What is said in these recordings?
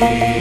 Thank you.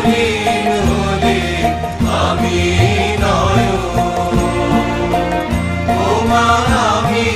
হরিণ হলে আমি নয় ও মা আমি